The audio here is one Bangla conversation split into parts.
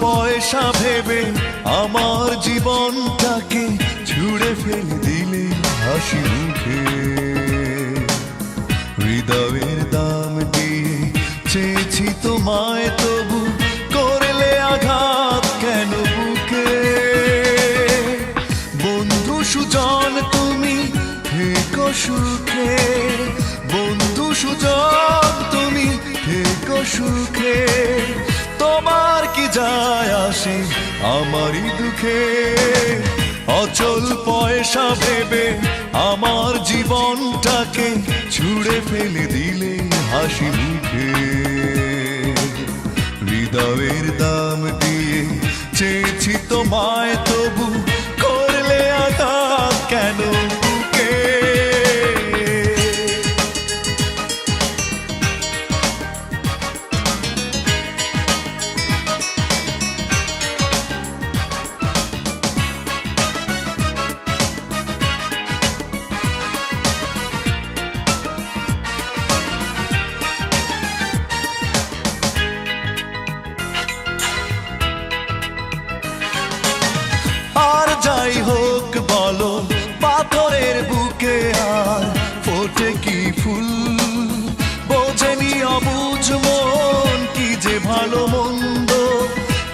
পয়সা ভেবে আমার জীবনটাকে ছুড়ে ফেলে দিলে হাসি মুখে। হৃদয়ের দাম দিয়ে চেয়েছি তোমায়, তবু করলে আঘাত কেন বুকে? বন্ধু সুজন, তুমি থেকো সুখে। বন্ধু সুজন, তুমি থেকো সুখে। তোমার কি যায় আসে আমারই দুঃখে? অচল পয়সা ভেবে আমার জীবনটাকে ছুঁড়ে ফেলে দিলে হাসি মুখে। হৃদয়ের দাম দিয়ে চেয়েছি তোমায়, তবু বুকে আর ফোটে কি ফুল? বোঝেনি অবুঝ মন কি যে ভালো মন্দ?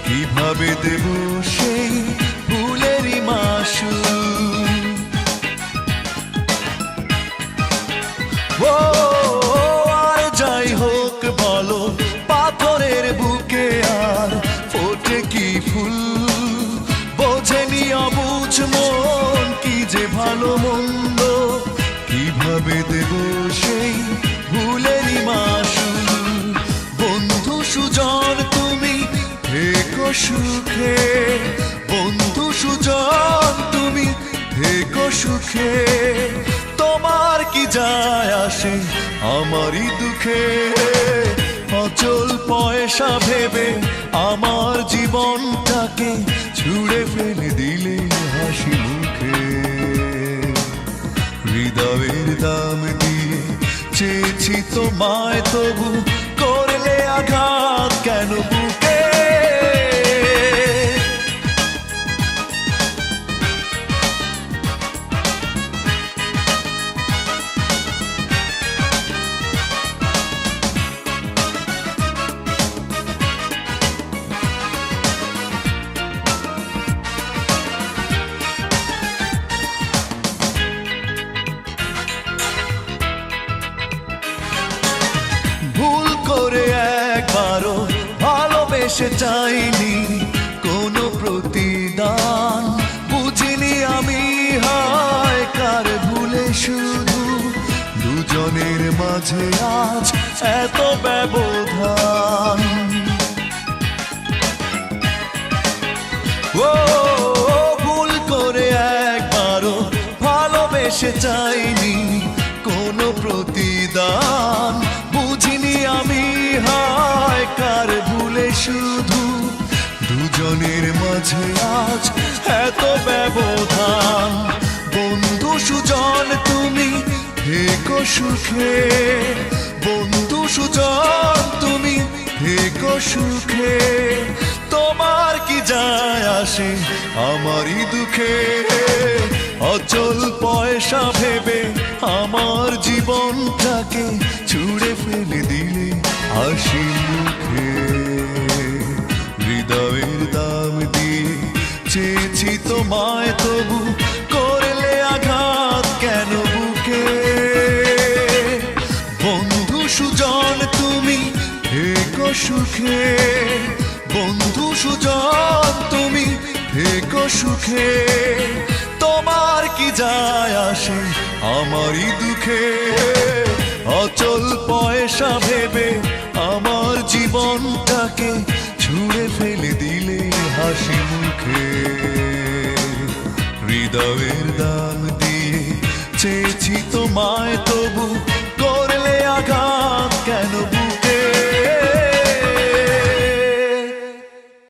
কীভাবে দেব সেই ফুলেরই মাসুল? ও যাই হোক পাথরের বুকে আর কি ফুল? যে ভালো মন্দ, কীভাবে দেব সেই ভুলেরই মাসুল বন্ধু সুজন, তুমি থেকো সুখে। বন্ধু সুজন, তুমি থেকো সুখে। তোমার কি যায় আসে আমারই দুঃখে? অচল পয়সা ভেবে আমার জীবনটাকে ছুঁড়ে ফেলে দিলে তোমায় তবু একবারও ভালোবেসে চাইনি কোনো প্রতিদান। বুঝিনি আমি হায় কার ভুলে শুধু দুজনের মাঝে আজ এত ব্যবধান। ও ভুল করে একবারও ভালোবেসে চাইনি কোনো প্রতিদান। বুঝিনি আমি কার ভুলে শুধু দুজনের মাঝে আজ এত ব্যবধান। বন্ধু সুজন, তুমি থেকো সুখে। বন্ধু সুজন, তুমি থেকো সুখে। তোমার কি যায় আসে আমারই দুঃখে? অচল পয়সা ভেবে আমার জীবনটাকে ছুঁড়ে ফেলে দিলে হাসি তোমায় তবু করলে আঘাত কেন বুকে? বন্ধু সুজন, তুমি থেকো সুখে। বন্ধু সুজন, তুমি থেকো সুখে। তোমার কি যায় আসে আমারই দুঃখে? অচল পয়সা ভেবে আমার জীবনটাকে হৃদয়ের দাম দিয়ে চেয়েছি তোমায় তবু